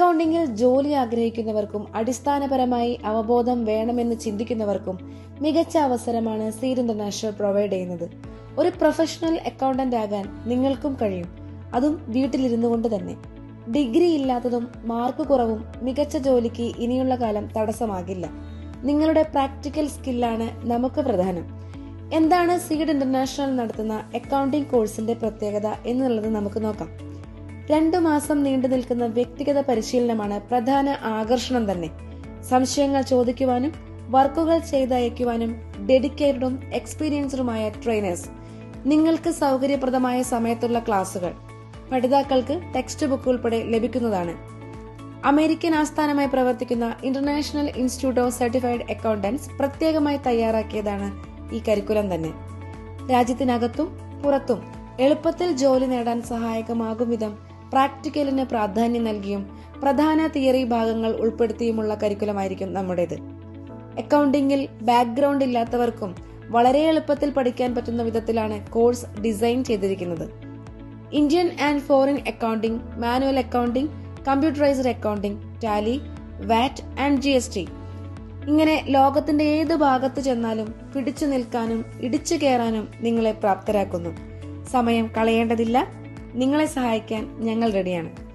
അക്കൗണ്ടിങ്ങിൽ ജോലി ആഗ്രഹിക്കുന്നവർക്കും അടിസ്ഥാനപരമായി അവബോധം വേണമെന്ന് ചിന്തിക്കുന്നവർക്കും മികച്ച അവസരമാണ് സീർ ഇന്റർനാഷണൽ പ്രൊവൈഡ് ചെയ്യുന്നത്. ഒരു പ്രൊഫഷണൽ അക്കൗണ്ടന്റ് ആകാൻ നിങ്ങൾക്കും കഴിയും. അതും വീട്ടിലിരുന്നു കൊണ്ട് തന്നെ. ഡിഗ്രി ഇല്ലാത്തതും മാർക്ക് കുറവും മികച്ച ജോലിക്ക് ഇനിയുള്ള കാലം തടസ്സമാകില്ല. നിങ്ങളുടെ പ്രാക്ടിക്കൽ സ്കില്ലാണ് നമുക്ക് പ്രധാനം. എന്താണ് സീഡ് ഇന്റർനാഷണൽ നടത്തുന്ന അക്കൗണ്ടിംഗ് കോഴ്സിന്റെ പ്രത്യേകത എന്നുള്ളത് നമുക്ക് നോക്കാം. രണ്ടു മാസം നീണ്ടു നിൽക്കുന്ന വ്യക്തിഗത പരിശീലനമാണ് പ്രധാന ആകർഷണം തന്നെ. സംശയങ്ങൾ ചോദിക്കുവാനും വർക്കുകൾ ചെയ്തയക്കുവാനും ഡെഡിക്കേറ്റഡും എക്സ്പീരിയൻസ്ഡുമായ ട്രെയിനേഴ്സ് നിങ്ങൾക്ക് സൗകര്യപ്രദമായ സമയത്തുള്ള ക്ലാസുകൾ പഠിതാക്കൾക്ക് ടെക്സ്റ്റ് ബുക്ക് ഉൾപ്പെടെ ലഭിക്കുന്നതാണ്. അമേരിക്കൻ ആസ്ഥാനമായി പ്രവർത്തിക്കുന്ന international institute of certified accountants പ്രത്യേകമായി തയ്യാറാക്കിയതാണ് ഈ കരിക്കുലം തന്നെ. രാജ്യത്തിനകത്തും പുറത്തും എളുപ്പത്തിൽ ജോലി നേടാൻ സഹായകമാകും വിധം പ്രാക്ടിക്കലിന് പ്രാധാന്യം നൽകിയും പ്രധാന തിയറി ഭാഗങ്ങൾ ഉൾപ്പെടുത്തിയുമുള്ള കരിക്കുലമായിരിക്കും നമ്മുടേത്. അക്കൗണ്ടിങ്ങിൽ ബാക്ക്ഗ്രൗണ്ട് ഇല്ലാത്തവർക്കും വളരെ എളുപ്പത്തിൽ പഠിക്കാൻ പറ്റുന്ന വിധത്തിലാണ് കോഴ്സ് ഡിസൈൻ ചെയ്തിരിക്കുന്നത്. Indian and foreign accounting manual accounting computerised accounting Tally VAT and G S T ഇങ്ങനെ ലോകത്തിന്റെ ഏത് ഭാഗത്ത് ചെന്നാലും പിടിച്ചു നിൽക്കാനും ഇടിച്ചു കയറാനും നിങ്ങളെ പ്രാപ്തരാക്കുന്നു. സമയം കളയേണ്ടതില്ല. നിങ്ങളെ സഹായിക്കാൻ ഞങ്ങൾ റെഡിയാണ്